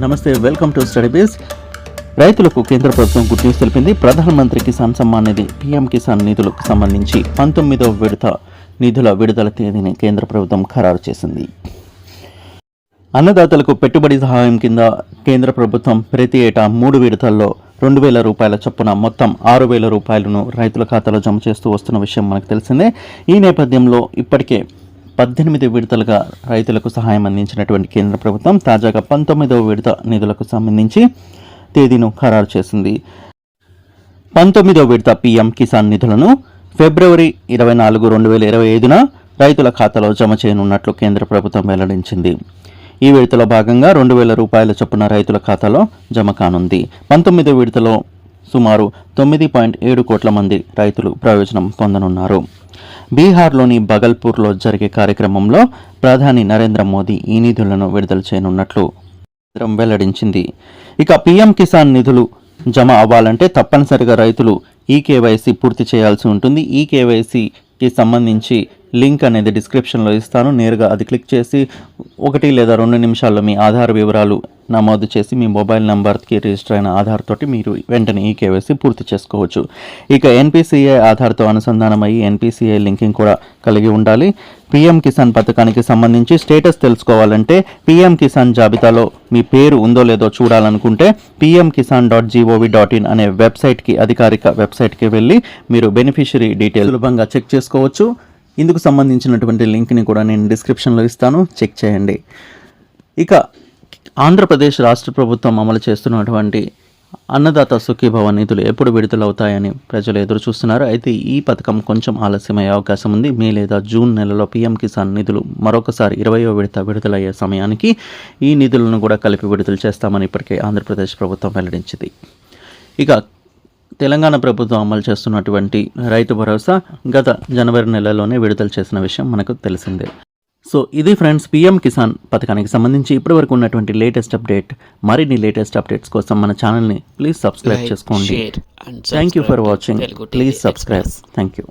నమస్తే welcome to study base రైతులకు కేంద్ర ప్రభుత్వం గుడ్ న్యూస్ తెలిపింది. ప్రధానమంత్రి కిసాన్ సమ్మాన్ నిధి పీఎం కిసాన్ నిధులకు సంబంధించి పంతొమ్మిదవ విడత నిధుల విడుదల తేదీని కేంద్ర ప్రభుత్వం ఖరారు చేసింది. అన్నదాతలకు పెట్టుబడి సహాయం కింద కేంద్ర ప్రభుత్వం ప్రతి ఏటా మూడు విడతల్లో రెండు వేల రూపాయల చొప్పున మొత్తం ఆరు వేల రూపాయలను రైతుల ఖాతాలో జమ చేస్తూ వస్తున్న విషయం మనకు తెలిసిందే. ఈ నేపథ్యంలో ఇప్పటికే పద్దెనిమిది విడతలుగా రైతులకు సహాయం అందించినటువంటి కేంద్ర ప్రభుత్వం తాజాగా పంతొమ్మిదవ విడత నిధులకు సంబంధించి తేదీను ఖరారు చేసింది. పంతొమ్మిదవ విడత పీఎం కిసాన్ నిధులను ఫిబ్రవరి ఇరవై నాలుగు రెండు వేల ఇరవై ఐదున రైతుల ఖాతాలో జమ చేయనున్నట్లు కేంద్ర ప్రభుత్వం వెల్లడించింది. ఈ విడతలో భాగంగా రెండు వేల రూపాయల చొప్పున రైతుల ఖాతాలో జమ కానుంది. పంతొమ్మిదవ విడతలో సుమారు తొమ్మిది పాయింట్ ఏడు కోట్ల మంది రైతులు ప్రయోజనం పొందనున్నారు. బీహార్లోని బగల్పూర్లో జరిగే కార్యక్రమంలో ప్రధాని నరేంద్ర మోదీ ఈ నిధులను విడుదల చేయనున్నట్లు కేంద్రం వెల్లడించింది. ఇక పీఎం కిసాన్ నిధులు జమ అవ్వాలంటే తప్పనిసరిగా రైతులు ఈ కేవైసీ పూర్తి చేయాల్సి ఉంటుంది. ఈ కేవైసీకి సంబంధించి లింక్ అనేది డిస్క్రిప్షన్లో ఇస్తాను. నేరుగా అది క్లిక్ చేసి ఒకటి లేదా రెండు నిమిషాల్లో మీ ఆధార్ వివరాలు నమోదు చేసి మీ మొబైల్ నెంబర్కి రిజిస్టర్ అయిన ఆధార్ తోటి మీరు వెంటనే ఈ కేవైసీ పూర్తి చేసుకోవచ్చు. ఇక ఎన్పిసిఐ ఆధార్తో అనుసంధానమయ్యి ఎన్పిసిఐ లింకింగ్ కూడా కలిగి ఉండాలి. పిఎం కిసాన్ పథకానికి సంబంధించి స్టేటస్ తెలుసుకోవాలంటే పిఎం కిసాన్ జాబితాలో మీ పేరు ఉందో లేదో చూడాలనుకుంటే PM Kisan dot G O V dot in అనే వెబ్సైట్కి అధికారిక వెబ్సైట్కి వెళ్ళి మీరు బెనిఫిషరీ డీటెయిల్ సులభంగా చెక్ చేసుకోవచ్చు. ఇందుకు సంబంధించినటువంటి లింక్ని కూడా నేను డిస్క్రిప్షన్లో ఇస్తాను. చెక్ చేయండి. ఇక ఆంధ్రప్రదేశ్ రాష్ట్ర ప్రభుత్వం అమలు చేస్తున్నటువంటి అన్నదాత సుఖీభవ నిధులు ఎప్పుడు విడుదలవుతాయని ప్రజలు ఎదురు చూస్తున్నారు. అయితే ఈ పథకం కొంచెం ఆలస్యమయ్యే అవకాశం ఉంది. మే లేదా జూన్ నెలలో పీఎం కిసాన్ నిధులు మరొకసారి ఇరవయో విడత విడుదలయ్యే సమయానికి ఈ నిధులను కూడా కలిపి విడుదల చేస్తామని ఇప్పటికే ఆంధ్రప్రదేశ్ ప్రభుత్వం వెల్లడించింది. ఇక తెలంగాణ ప్రభుత్వం అమలు చేస్తున్నటువంటి రైతు భరోసా గత జనవరి నెలలోనే విడుదల చేసిన విషయం మనకు తెలిసిందే. సో ఇది ఫ్రెండ్స్ పిఎం కిసాన్ పథకానికి సంబంధించి ఇప్పటివరకు ఉన్నటువంటి లేటెస్ట్ అప్డేట్. మరిన్ని లేటెస్ట్ అప్డేట్స్ కోసం మన ఛానల్ని ప్లీజ్ సబ్స్క్రైబ్ చేసుకోండి. Thank you for watching please subscribe. Thank you